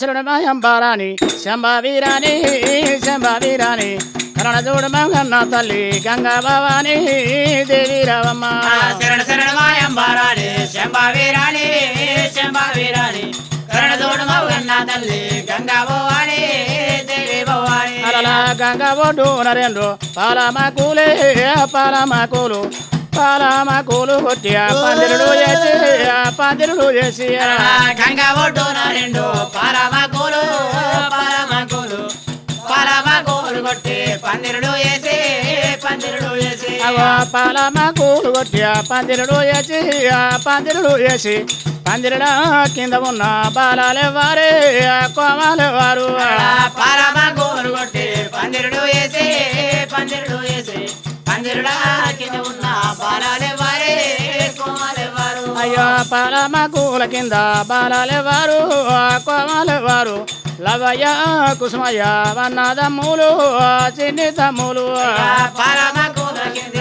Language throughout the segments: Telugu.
శరణమా అంబారాణి శంభావీరాణి శంభావీరాణి శరణ చూడమన్న తల్లి గంగా భవాని దేవి రావమ్మ శరణ శరణమాయంబారాణి శంభావీరాణి శంభావీరాణి గంగా భవాని గంగా నరేంద్రు పాలమా కూలే పాలమా కూలు పాలమా కూలు కొట్టియా పందిరుడు చేసియా పందిరుడు చేసి గంగా ఒడ్డు రెండు పాలమా కూలు పాలమా కూలు పాలమా కూలు కొట్టి పందిరుడు చేసి పందిరుడు చేసి అవా పాలమా కూలు కొట్టియా పందిరుడు ఆ పందిరుడు చేసి పందిరడా కింద ఉన్న బాలాలే వారే కోమాలు వారు పాలమా కూలు కొట్టి పందిరుడు వేసి పందిరుడు వేసి అయ్యో పరమ కూల కింద బాలలెవరు కోమలెవరు లవయ్య కుసుమయ్య వన్నదములు చిన్ని తమ్ములు పరమ కూల కింద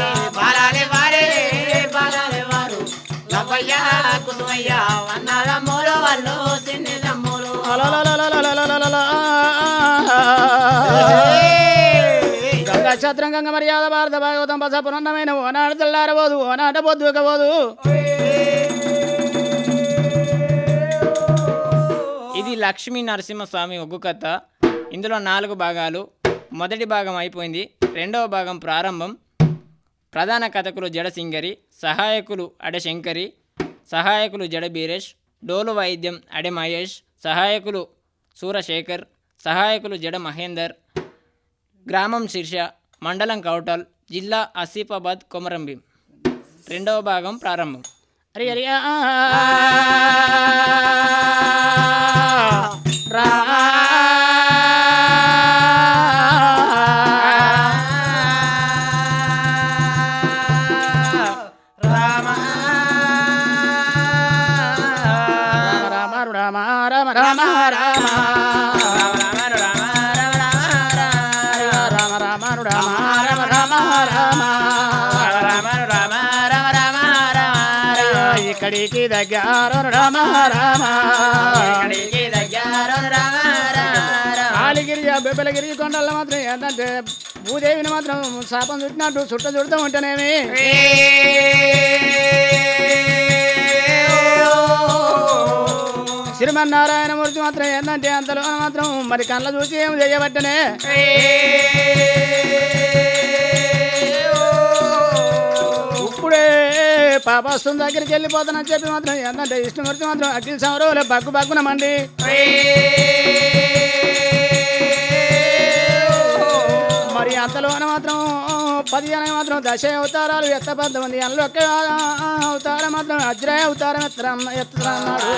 వాళ్ళు చిన్ని తమ్ములు నక్షత్రంగా మర్యాద భారత భాగవతం బస పునన్నమైన ఓనాడు తెల్లారబోదు ఓనాట పొద్దుకపోదు ఇది లక్ష్మీ నరసింహస్వామి ఒగ్గు కథ. ఇందులో నాలుగు భాగాలు. మొదటి భాగం అయిపోయింది. రెండవ భాగం ప్రారంభం. ప్రధాన కథకులు జడ సింగరి సహాయకులు అడ శంకరి సహాయకులు జడ బీరేష్ డోలు వాయిద్యం అడె మహేష్ సహాయకులు సూరశేఖర్ సహాయకులు జడ మహేందర్ గ్రామం శీర్ష మండలం కౌటల్ జిల్లా ఆసిఫాబాద్ కొమరంభీం రెండవ భాగం ప్రారంభం హరి హరి రామ రామ రామ రామ రామ రామ రామ ఇక్కడికి దగ్గర రామ రామ. ఆలిగిరి బెబ్బలగిరి కొండల్లో మాత్రం ఏంటంటే భూదేవిని మాత్రం శాపం చుట్టినట్టు చుట్ట చుడుతూ ఉంటేనేమి? శ్రీమన్నారాయణమూర్తి మాత్రం ఏంటంటే అంతలో మాత్రం మరి కళ్ళ చూసి ఏం చేయబట్టనే? ఇప్పుడే పాపాస్తం దగ్గరికి వెళ్ళిపోతానని చెప్పి మాత్రం ఏంటంటే ఇష్టమూర్తి మాత్రం అఖిల్ సమరంలో బగ్గు బగ్గునమండి. మరి అంతలోన మాత్రం పది పదిహేను మాత్రం దశ అవతారాలు ఎత్త పద్దమంది అందులో ఒక్క అవతారం మాత్రం అజ్రాయ అవతారం ఎత్తరన్న ఎత్తరన్నాడు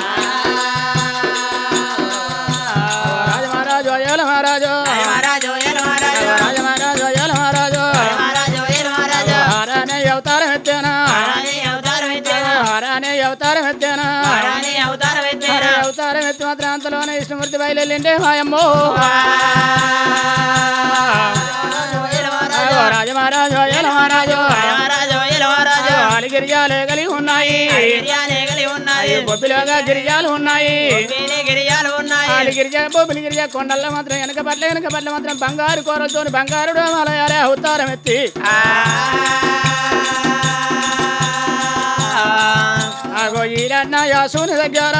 మహారాజు అయోల మహారాజు. మహారాజు. అంతలోనే ఇష్టమూర్తి మాయమ్మో. రాజ మహారాజు ఎల మహారాజు గిరిజాలే కలిగి ఉన్నాయి. బొబ్బిలోగా గిరిజాలు ఉన్నాయి గిరిజాలు ఉన్నాయి. ఆడి గిరిజ బొబ్బిలి గిరిజ కొండల్లో మాత్రం వెనక పట్ల వెనక పట్ల మాత్రం బంగారు కూరలతో బంగారు మలయాలే అవతారం ఎత్తి. ఆగో ఈరన్న యాసుని దగ్గర.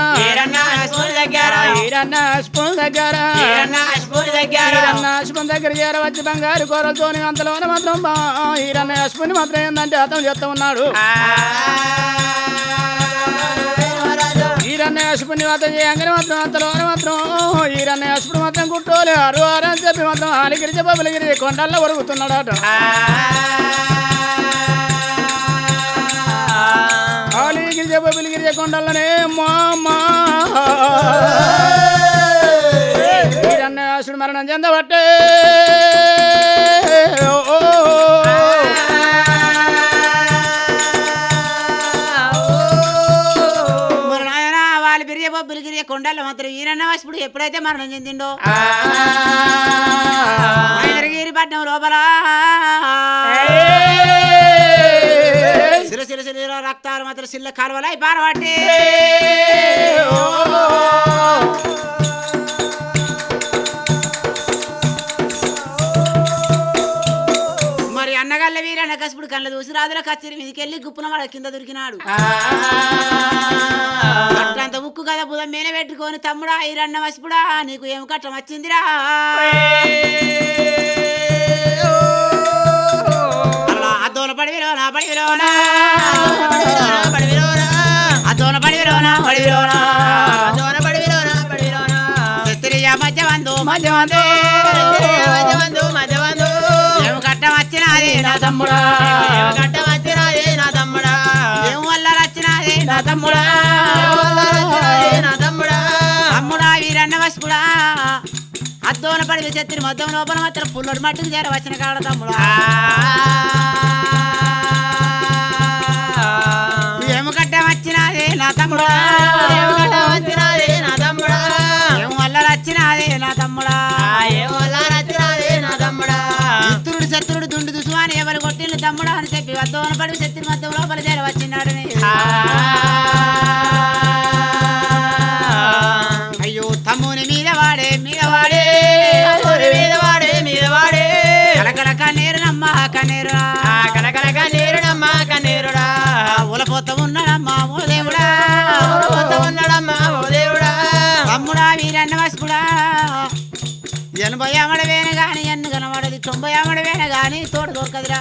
దగ్గర ఈరన్న స్పూన్ దగ్గర ఈరన్న దగ్గర ఈరన్న స్పూన్ దగ్గర చేరవచ్చి బంగారు కూరలతో అంతలోన మాత్రం ఈరన్న స్పూన్ మాత్రం ఏంటంటే అతను చేస్తూ ఉన్నాడు. ఈరన్న యశపుని మాత్రం చేయంగానే మాత్రం అంతలోన మాత్రం ఈరన్న మాత్రం కుట్టోలే అరు చెప్పి మాత్రం బబులగిరి కొండల్లో ఒరుగుతున్నాడట. ఆలిగిరిజ రాజకొండలనే మామా. వీరన్నయాసుడు మరణం చెందబట్టే. బొబ్బులిగిరి కొండల మాత్రం ఈరన్న ఎప్పుడైతే మరణం చెందిండో? గిరి పట్నం లోపల. సిర సిర రక్తాలు మాత్రం సిల్ల కాలువలై. బారవాటి మరి అన్నగాళ్ళ వీరన్న కసిపుడు కళ్ళ చూసి రాజుల మీదకి వెళ్ళి గుప్పున వాళ్ళ కింద దొరికినాడు. అంత ఉక్కు కదా బుధం మేనే పెట్టుకొని తమ్ముడా ఈరన్న వసిపుడా నీకు ఏమి కట్టం వచ్చిందిరా? కట్ట వచ్చినది? నా తమ్ముడా? కట్ట వచ్చినది? నా తమ్ముడా? ఏం వల్ల వచ్చినది? నా తమ్ముడా? నా తమ్ముడా? అమ్ముడా వీరన్న వసుపుడా? అద్దోన పడి చెత్తిని మొత్తం లోపల మాత్రం పుల్లడు మట్టుకు చేరవచ్చిన కాడ తమ్ముడా? తమ్ముడా. వచ్చినది నా తమ్ముడా. ఏం నా తమ్ముడా. ఏం వల్ల వచ్చినది నా శత్రుడు దుండు దుసువాని ఎవరు కొట్టిన తమ్ముడా అని చెప్పి వద్దు అనపడి శత్రు మధ్య లోపల చేరవచ్చినాడని. అమడవేన గాని తోడు దొరకదురా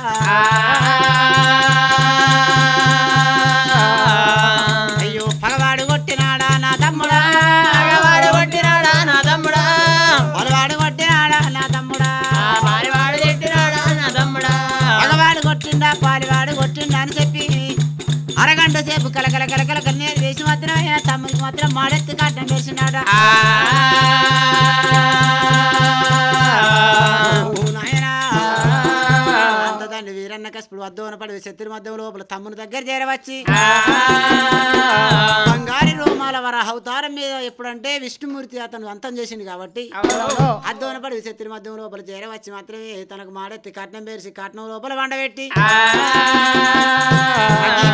అయ్యో పగవాడు కొట్టినాడా నా తమ్ముడా? పగవాడు కొట్టినాడా నా తమ్ముడా? పగవాడు కొట్టిండా పాలివాడు కొట్టిండా అని చెప్పి అరగంట సేపు కలకల కలకల కన్నీరు వేసి మాత్రం తమ్ముడికి మాత్రం మాడెత్తి కట్టం వేసినాడా? వద్దోన పడి శత్రు మధ్యం లోపల తమ్ముని దగ్గర చేరవచ్చి. బంగారి రోమాల వర అవతారం మీద ఎప్పుడంటే విష్ణుమూర్తి అతను అంతం చేసింది కాబట్టి అద్దోన పడి శత్రు మధ్యం లోపల చేరవచ్చి మాత్రమే తనకు మాడెత్తి కట్నం పేర్చి కట్నం లోపల వండబెట్టి.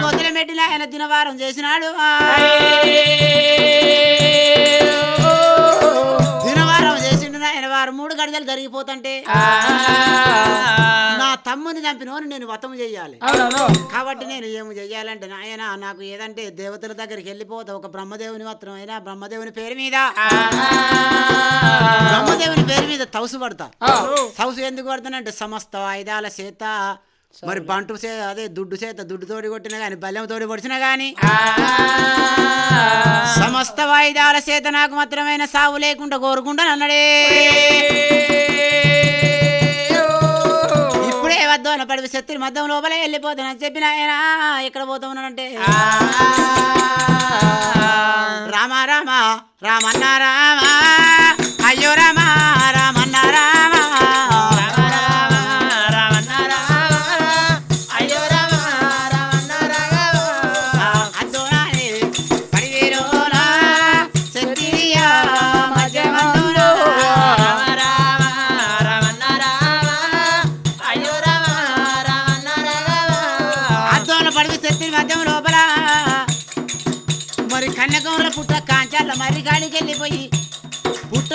మొదలు పెట్టిన ఆయన దినవారం చేసినాడు. ఆయన వారం మూడు గడిజలు జరిగిపోతుంటే నా తమ్ముని చంపినోని నేను వతం చెయ్యాలి కాబట్టి నేను ఏమి చెయ్యాలంటే నాయన నాకు ఏదంటే దేవతల దగ్గరికి వెళ్ళిపోతా ఒక బ్రహ్మదేవుని మాత్రం అయినా బ్రహ్మదేవుని పేరు మీద. బ్రహ్మదేవుని పేరు మీద తౌసు పడతా. తౌసు ఎందుకు పడతానంటే సమస్త ఆయుధాల చేత మరి బంటు చే అదే దుడ్డు చేత దుడ్డు తోడి కొట్టినా గాని బల్యం తోడి పొడిచినా గాని సమస్త వాయిదాల చేత నాకు మాత్రమైన సావు లేకుండా కోరుకుంటా అన్నడే. ఇప్పుడే వద్దు పడివి శత్రు మధ్యం లోపలే వెళ్ళిపోతానని చెప్పిన ఆయన ఎక్కడ పోతా ఉన్నానంటే రామ రామ రామన్న రామ అయ్యో రామ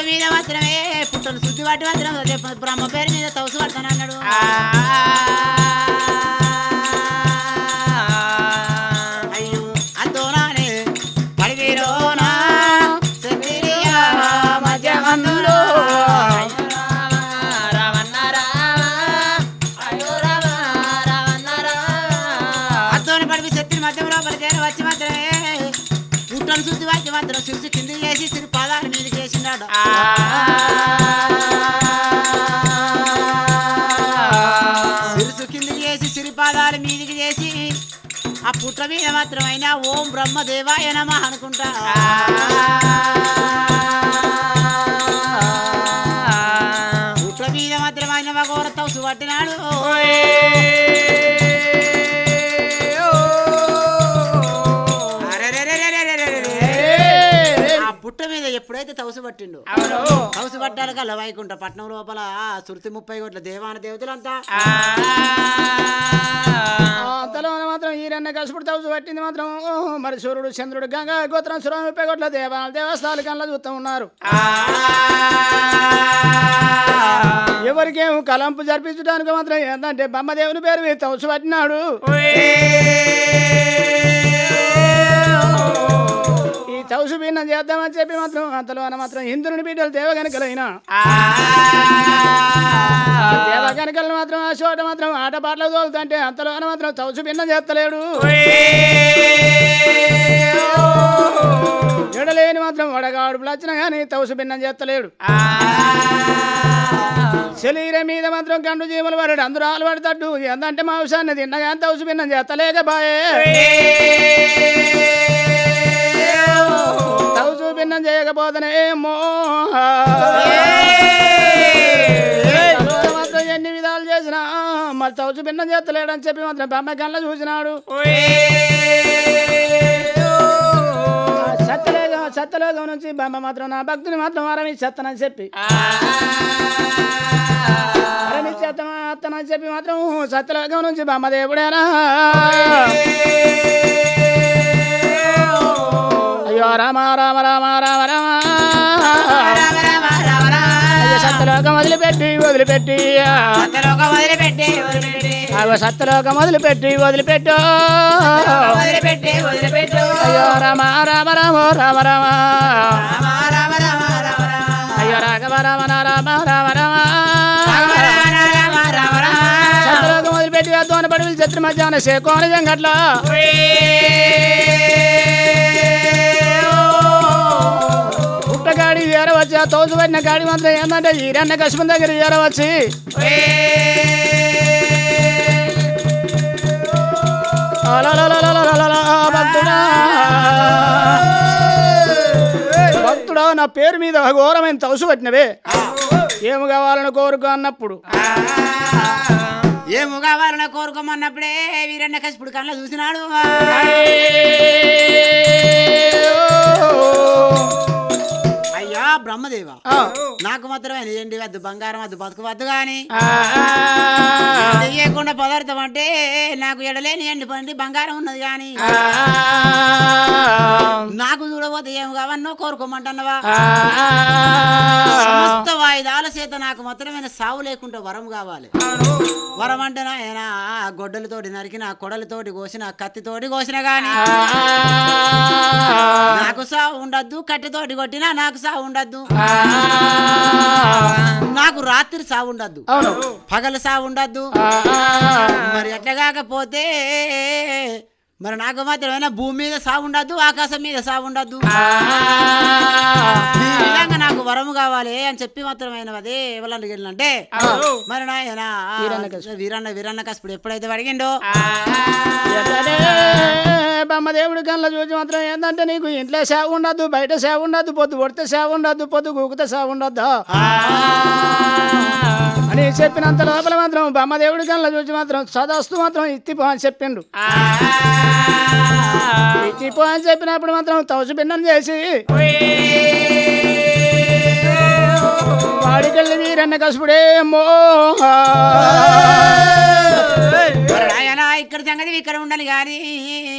మీద మాత్రమే పుట్టను శుద్ధి వాటి మాత్రం బ్రహ్మ పేరు మీద తౌసు పడతానన్నాడు సిరుసు కింద చేసి సిరిపాదాల మీదికి చేసి ఆ పుట్ట మీద మాత్రమైనా ఓం బ్రహ్మదేవాయ నమ అనుకుంటా. పుట్ట మీద మాత్రమైన మగోర తౌసు మీద ఎప్పుడైతే తౌసు పట్టిండు. తౌసు పట్టాలి కల్లా వైకుంఠ పట్నం లోపల సుర్తి ముప్పై కోట్ల దేవాన దేవతలంతా. అంతలో మాత్రం ఈరన్న కసుపుడు తౌసు పట్టింది మాత్రం. ఓహో, మరి సూర్యుడు చంద్రుడు గంగా గోత్రం సురం ముప్పై కోట్ల దేవాలయ దేవస్థానాలు కన్నా చూస్తూ ఉన్నారు. ఎవరికేం కలంపు జరిపించడానికి మాత్రం ఏంటంటే బమ్మదేవుని పేరు మీద తౌసు పట్టినాడు. తౌసు భిన్నం చేద్దామని చెప్పి మాత్రం అంతలోన మాత్రం ఇంద్రుని బిడ్డలు దేవగనికలైన దేవగనికలు మాత్రం ఆ. చోట మాత్రం ఆట పాటలు తోలుతుంటే అంతలోన మాత్రం తౌసు భిన్నం చేస్తలేడు ఎడలేని మాత్రం వడగాడుపులు వచ్చినా కానీ తౌసు భిన్నం చేస్తలేడు శరీరం మీద మాత్రం కండు జీవులు పడడు అందరూ ఆలుపడతాడు ఎంతంటే మాంసాన్ని తిన్నగా తౌసు భిన్నం చేస్తలేక బాయే మాత్రం ఎన్ని విధాలు చేసినా మరి తౌసు భిన్నం చేస్తలేడని చెప్పి మాత్రం బొమ్మ కళ్ళ చూసినాడు. సత్యలోకం సత్యలోకం నుంచి బొమ్మ మాత్రం నా భక్తుని మాత్రం వరం ఇచ్చేస్తానని చెప్పి. వరం ఇచ్చేస్తానని చెప్పి మాత్రం సత్యలోకం నుంచి బొమ్మ దేవుడేనా అయ్యో రామ రామ రామ రామ రామ. సత్యలోకం వదిలిపెట్టి వదిలిపెట్టి. సత్యలోకం వదిలిపెట్టి వదిలిపెట్టి. అవి సత్యలోకం వదిలిపెట్టి వదిలిపెట్టు. వదిలిపెట్టి అయ్యో రామ రామ రామ రామ రామ. అయ్యో రాఘవ రామ రామ రామ రామ. మధ్యాహ్నం జంగట్లో ఏరవచ్చి ఆ తోసు పట్టిన కాడి మాత్రం ఏంటంటే ఈరన్న కశ్మం దగ్గర ఏరవచ్చి భక్తుడా. నా పేరు మీద ఘోరమైన తవసు పట్టినవే. ఏమి కావాలని కోరుకో అన్నప్పుడు. ఏమి కావాలని కోరుకోమన్నప్పుడే వీరన్న కసిపుడు కళ్ళ చూసినాడు. అయ్యా బ్రహ్మదేవ. ఆ, నాకు మాత్రమే ఎండి వద్దు బంగారం వద్దు బతుకు వద్దు గాని. ఆ, చెయ్యకుండా పదార్థం అంటే నాకు ఎడలేని ఎండి పండి బంగారం ఉన్నది ఆ, నాకు చూడబోతే ఏం కావన్నో కోరుకోమంటున్నావా? ఆ, సమస్త వాయిదాల చేత నాకు మాత్రమే సావు లేకుండా వరం కావాలి. వరం అంటే నాయన గొడ్డలతోటి నరికిన కొడలతోటి కోసిన కత్తితోటి కోసిన గాని. నాకు సావు ఉండద్దు కట్టెతోటి కొట్టినా నాకు సావు ఉండద్దు నాకు రాత్రి సావు ఉండద్దు అవును. పగలు సావు ఉండద్దు ఆ, మరి ఎట్లా కాకపోతే మరి నాకు మాత్రమేనా భూమి మీద సావు ఉండద్దు ఆకాశం మీద సావు ఉండద్దు. ఈ విధంగా నాకు వరము కావాలి అని చెప్పి మాత్రమైన అదే ఎవరు అంటే మరి నాయన వీరన్న వీరన్న కసుపుడు ఎప్పుడైతే అడిగిండో బ్రహ్మదేవుడి కళ్ళ చూసి మాత్రం ఏంటంటే నీకు ఇంట్లో సేవ ఉండద్దు బయట సేవ ఉండద్దు పొద్దు కొడితే సేవ ఉండద్దు పొద్దు కూకితే సేవ ఉండద్దు? అని చెప్పినంత లోపల మాత్రం బ్రహ్మదేవుడి కళ్ళ చూసి మాత్రం సదస్తు మాత్రం ఇత్తిపో అని చెప్పిండు. ఇత్తిపో అని చెప్పినప్పుడు మాత్రం తౌసు భిన్నం చేసి వాడికెళ్ళి వీరన్న కసుపుడే మో మరి నాయన ఇక్కడ సంగతి ఇక్కడ ఉండను గాని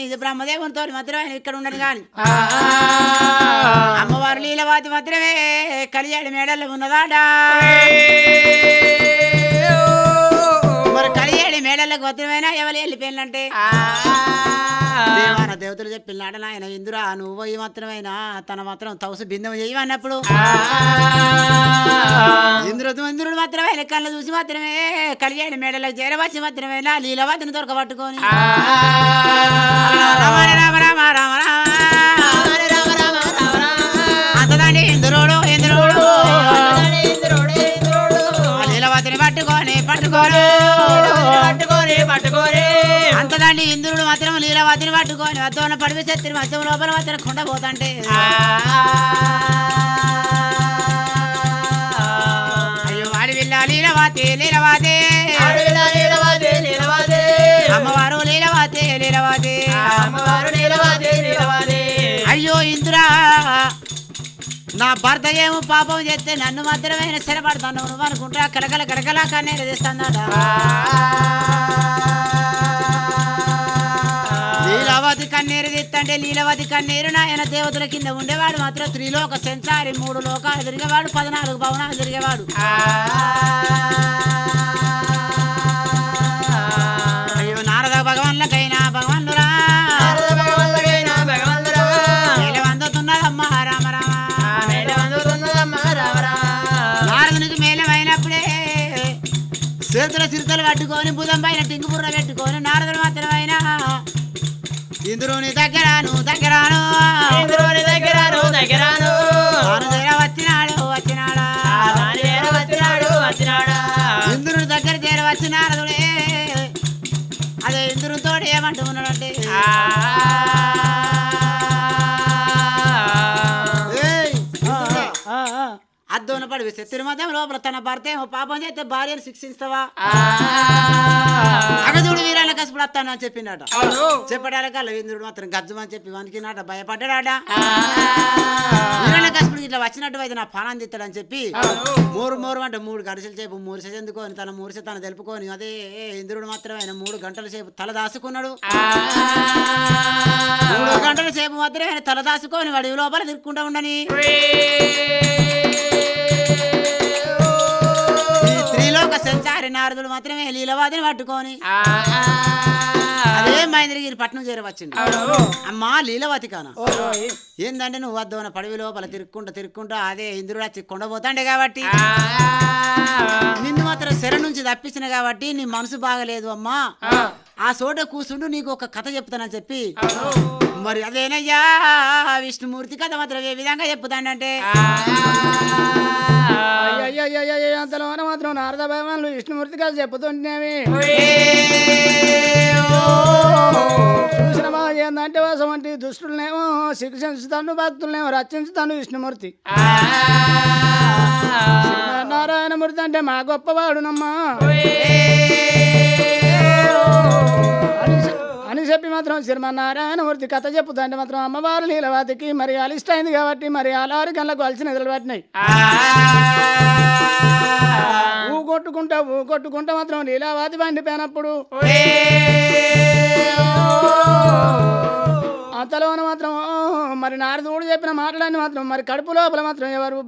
ఇది బ్రహ్మదేవునితో మాత్రమే ఆయన ఇక్కడ ఉండను గాని అమ్మవారు లీలవాతి మాత్రమే కలియాడి మేడల్లో ఉన్నదాడా? మేడలకు మాత్రమేనా ఎవరు వెళ్ళిపోయినంటే దేవాన దేవతలు చెప్పినాడ నాయన ఇందురా నువ్వు పోయి మాత్రమేనా? తన మాత్రం తౌసు బిందం చేయమన్నప్పుడు ఇంద్రుడు ఇంద్రుడు మాత్రమే లెక్కల్లో చూసి మాత్రమే కలియాడి మేడలకు చేరవచ్చి మాత్రమే నా లీలవాతిని దొరకబట్టుకొని రామ రామ రామ రామ అంతదండి ఇంద్రుడు ఇంద్రుడు. ఆ లీలవతిని పట్టుకొని అంతదండి ఇంద్రుడు మాత్రం లీలవతిని పట్టుకొని వద్దన పడివి చెత్తిని మధ్యం లోపల మాత్రం కుండ పోతంటే అయ్యో వాడి విల్ల లీలవాతి లీలవాతి. అమ్మవారు లీలవాతి లీలవాతి. అయ్యో ఇంద్రా నా భర్త ఏమో పాపం చేస్తే నన్ను మాత్రమే స్థిరపడతాను నువ్వు అనుకుంటా కలకల కలకల కన్నీరు తెస్తాడట లీలవతి కన్నేరు తెత్తంటే లీలవతి కన్నేరు నాయన దేవతల కింద ఉండేవాడు మాత్రం త్రిలోక సెంచారి మూడు లోకాలు తిరిగేవాడు పద్నాలుగు భవనాలు తిరిగేవాడు. నారద నారదునికి మేలమైనప్పుడే సిరితలు పట్టుకొని బుధం పైన టింగు బుర్ర పెట్టుకొని నారదుడు మాత్రమైన ఇంద్రుని దగ్గరాను పడి వేస్తే తిరుమతం లోపల తన భర్త ఏమో పాపం చేస్తే భార్యను శిక్షిస్తావా. అగదుడు వీరాల కసుపుడు వస్తాను అని చెప్పిండట అవును. చెప్పడాలకల్లా ఇంద్రుడు మాత్రం గజ్జమని చెప్పి వణికినాట భయపడ్డాడ. వీరాల కసుపుడు ఇట్లా వచ్చినట్టు అయితే నా పానాన్ని తిత్తాడని చెప్పి. మూడు మూడు అంటే మూడు గడిసెల సేపు మూడు చెందుకొని తన మూరిసె తను తెలుపుకొని అదే ఇంద్రుడు మాత్రం ఆయన మూడు గంటల సేపు తల దాసుకున్నాడు. మూడు గంటల సేపు మాత్రం ఆయన తల దాసుకొని వాడి లోపల తిరుక్కుంటా ఉండని త్రిలోక సంచారి నారదుడు మాత్రమే లీలవాదిని పట్టుకొని. అదే మహేంద్రగిరి పట్నం చేరవచ్చింది. అమ్మా లీలవతి కాన. ఏందంటే నువ్వు వద్దవన పడవి లోపల తిరుక్కుంటా తిరుక్కుంటా అదే ఇంద్రుడు వచ్చి కొండపోతాండే కాబట్టి. నిన్ను మాత్రం శర నుంచి తప్పించిన కాబట్టి నీ మనసు బాగలేదు అమ్మా ఆ. చోట కూర్చుండు నీకు ఒక కథ చెప్తానని చెప్పి. మరి అదేనయ్యా విష్ణుమూర్తి కథ మాత్రం ఏ విధంగా చెప్తానంటే అంతలోన మాత్రం నారద భగవాన్లు విష్ణుమూర్తి గారు చెప్పుతుంటేవి చూసిన ఏందంటే వాసం వంటి దుష్టులనేమో శిక్షించుతాను భక్తులనేమో రక్షించుతాను విష్ణుమూర్తి నారాయణమూర్తి అంటే మా గొప్పవాడునమ్మా చెప్పి మాత్రం శ్రీమన్నారాయణమూర్తి కథ చెప్పుతుంటే మాత్రం అమ్మవారు లీలవాతికి మరి అలిష్ట అయింది కాబట్టి మరి అలారు కళ్ళకు అలసి నిద్రలు పట్టినాయి. ఊ కొట్టుకుంటా ఊ కొట్టుకుంటా మాత్రం లీలావాతి పండిపోయినప్పుడు అంతలోన మాత్రం మరి నారదుడు చెప్పిన మాటలన్నీ మాత్రం మరి కడుపు లోపల మాత్రం ఎవరు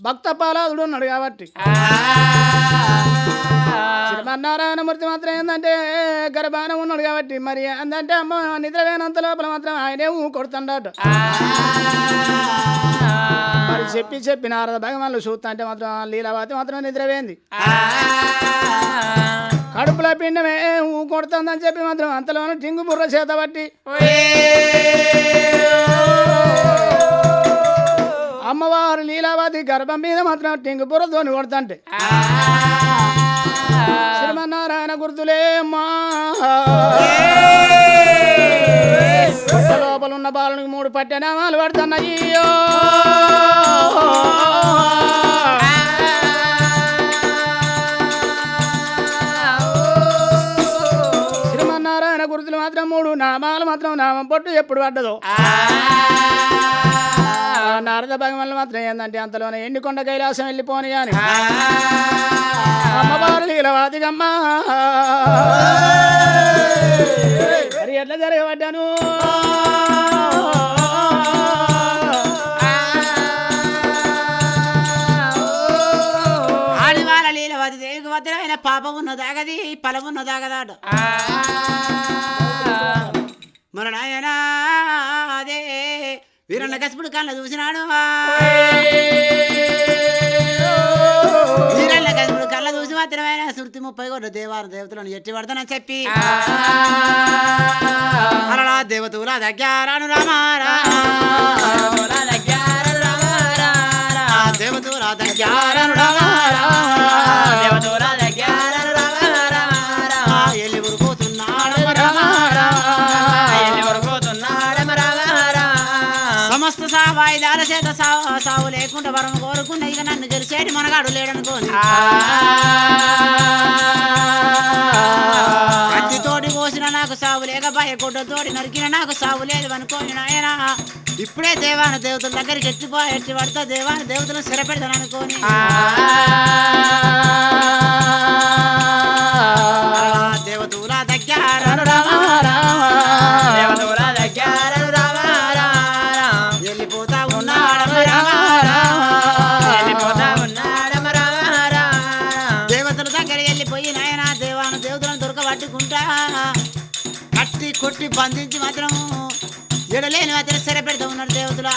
భక్త పాలాదుడు ఉన్నాడు కాబట్టి. శ్రీమన్నారాయణమూర్తి మాత్రం ఏంటంటే గర్భాన ఉన్నాడు కాబట్టి మరి ఏంటంటే అమ్మ నిద్రపోయినంత లోపల మాత్రం ఆయనే ఊ కొడుతుండట మరి చెప్పి చెప్పి నారద భగవాన్లు చూస్తా అంటే మాత్రం లీలావతి మాత్రం నిద్రపోయింది. కడుపులో పిండమే ఊ కొడుతుందని చెప్పి మాత్రం అంతలోనే టింగు బుర్ర చేత పట్టి. అమ్మవారు లీలావతి గర్భం మీద మాత్రం టింగు బుర్రతోని కొడుతుంటే. నారాయణ గుర్తులే మా లోపల ఉన్న బాలునికి మూడు పట్టెనామాలు పడుతున్నాయ్యో శ్రీమన్నారాయణ గుర్తులు మాత్రం మూడు నామాలు మాత్రం నామం పొట్టు ఎప్పుడు పడ్డదు. నారద భగవాన్లు మాత్రం ఏంటంటే అంతలోనే ఎండికొండ కైలాసం వెళ్ళిపోను కానీ అమ్మవారు లీలవాదిగమ్మా మరి ఎట్లా జరగబడ్డాను? ఆడివాళ్ళ లీలవతి దేవికి భద్రమైన పాపం ఉన్న దాగది ఫలం ఉన్న దాగదాట మన నాయన అదే వీరన్న కసిపుడు కళ్ళ చూసినాడు. కసిపుడు కళ్ళ చూసి మాత్రమైన శృతి ముప్పై దేవతలను ఎట్టి పడతానని చెప్పి. అలా దేవతల దగ్గరాను రామారా. దేవతల దగ్గరాను వరం కోరుకున్న ఇక నన్ను గెలిచేటి మనగాడు లేడనుకోని. కత్తితోటి కోసిన నాకు సావు లేక భయకొడ్డతోటి నరికిన నాకు సావు లేదు అనుకోని నాయన. ఇప్పుడే దేవాన దేవతల దగ్గరికి ఎట్టిపో ఎట్టి పడతా దేవాన దేవతలను స్థిరపెడతాను అనుకోని అడ్డుకుంటా. కట్టి కొట్టి బంధించి మాత్రం ఎడలేని మాత్రం సరిపెడతా ఉన్నారు దేవతలు.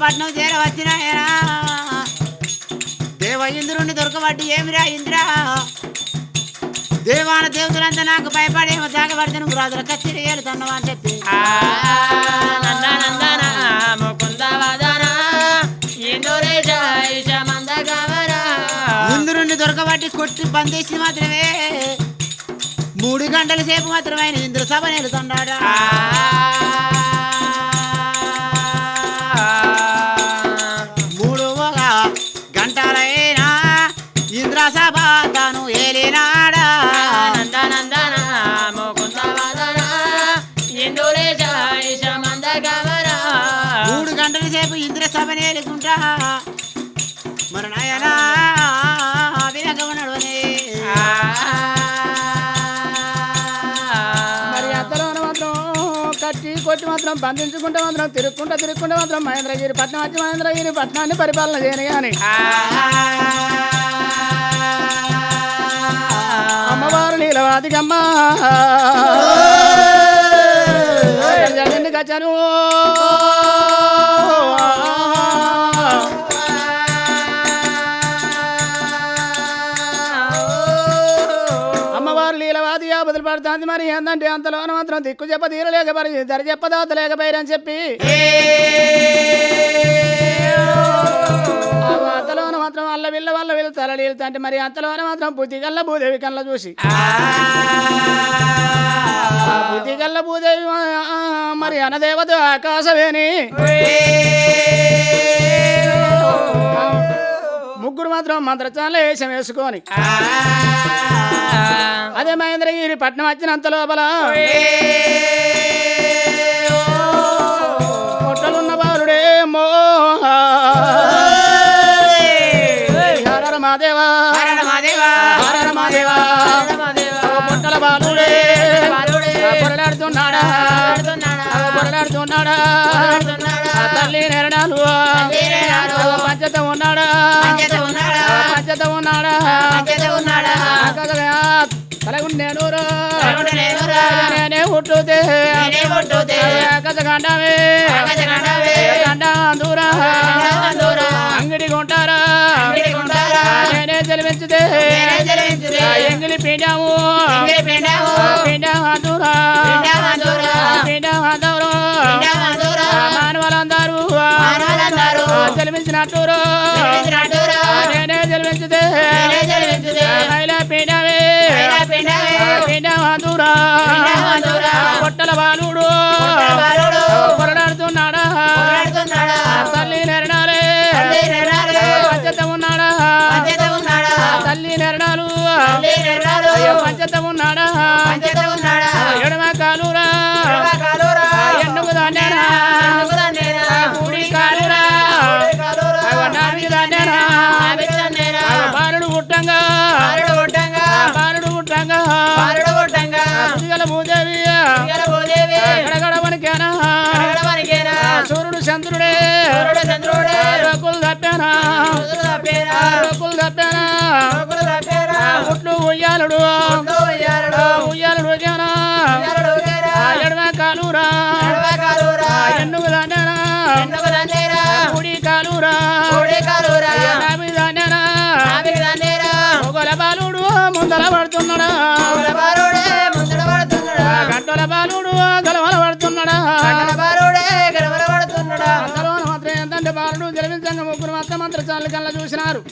పట్నం చేర వచ్చినాయనా దేవ ఇంద్రుని దొరకబట్టి ఏమిరా ఇంద్ర? దేవాన దేవతలంతా నాకు భయపడేమో తాగబడితే నువ్వు రాజుల కచ్చేరి ఏలుతున్నావా అని చెప్పి. ఇంద్రుని దొరకబట్టి కొట్టి బంధించి మాత్రమే. మూడు గంటల సేపు మాత్రమే ఇంద్ర సభ నెలుతున్నాడా? నాయనా మరి మాత్రం కట్టి కొట్టి మాత్రం బంధించుకుంటే మాత్రం తిరుక్కుంటా తిరుక్కుంటే మాత్రం మహేంద్రగిరి పట్నం వచ్చి మహేంద్రగిరి పట్నాన్ని పరిపాలన చేయను కానీ అమ్మవారు నీలవాదికమ్మ జరిగింది కచ్చాను ఏందంటే అంతలోన మాత్రం దిక్కు చెప్ప తీరలేక మరి ధర చెప్పదాత లేకపోయారని చెప్పి. అంతలోన మాత్రం అల్ల విల్ల వల్ల వీళ్ళు తల అంటే మరి అంతలోన మాత్రం బుద్ధి గల్ల భూదేవి కళ్ళ చూసి. బుద్ధి గల్ల భూదేవి మరి అనదేవత ఆకాశవేని ముగ్గురు మాత్రం మంత్రచాల వేషం వేసుకొని. అదే మహేంద్రగిరి పట్నం వచ్చినంత లోపల. పొట్టలున్న బాలుడేమో పంచత ఉన్నాడా తలగుండేనూరు నేనే పుట్టుతే కథగండమే గండ దూరా అంగడి కొంటారా నేనే తెలిపించితే ఎంగిలి పిండాము పిండాము. దూరా పిండాము దూరం మానవులందరూ నేనే తెలిపించితే మహిళా పిండమే పిండాము దూరా పొట్టల బాలుడు. పొరడాడుతున్నాడా తల్లి నెరడాలే పంచత ఉన్నాడా తల్లి నెరడాలు పంచత ఉన్నాడా ఎడమ కాలురా. కాలురా బాలుడు పడుతున్నాడా? బాలుడు గలవల పడుతున్నాడా? మాత్రం ఏంటంటే బాలుడు జలవించంగా ముగ్గురు మాత్రం మంత్రచాలు కల్లా చూసినారు.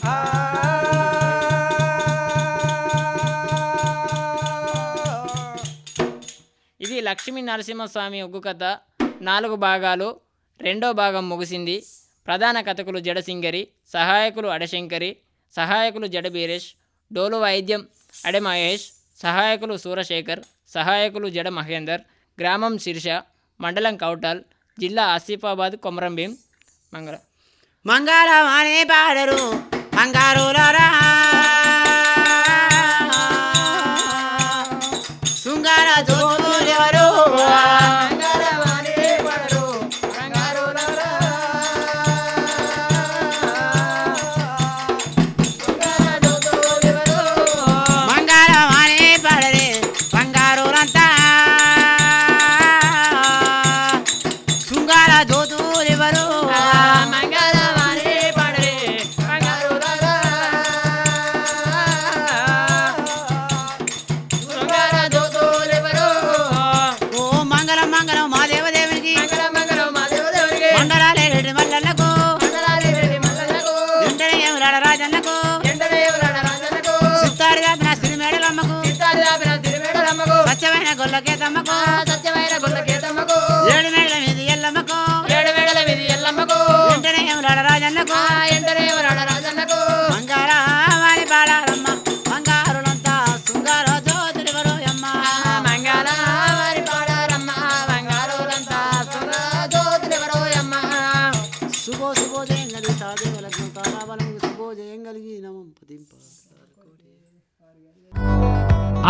ఇది లక్ష్మీ నరసింహస్వామి ఒగ్గు కథ. నాలుగు భాగాలు. రెండో భాగం ముగిసింది. ప్రధాన కథకులు జడసింగరి సహాయకులు అడశంకరి సహాయకులు జడబీరేష్ డోలు వాయిద్యం అడే మహేష్ సహాయకులు సూరశేఖర్ సహాయకులు జడ మహేందర్ గ్రామం శిర్ష మండలం కౌటాల్ జిల్లా ఆసిఫాబాద్ కొమరంభీం మంగళ మంగళ అనే పాడరు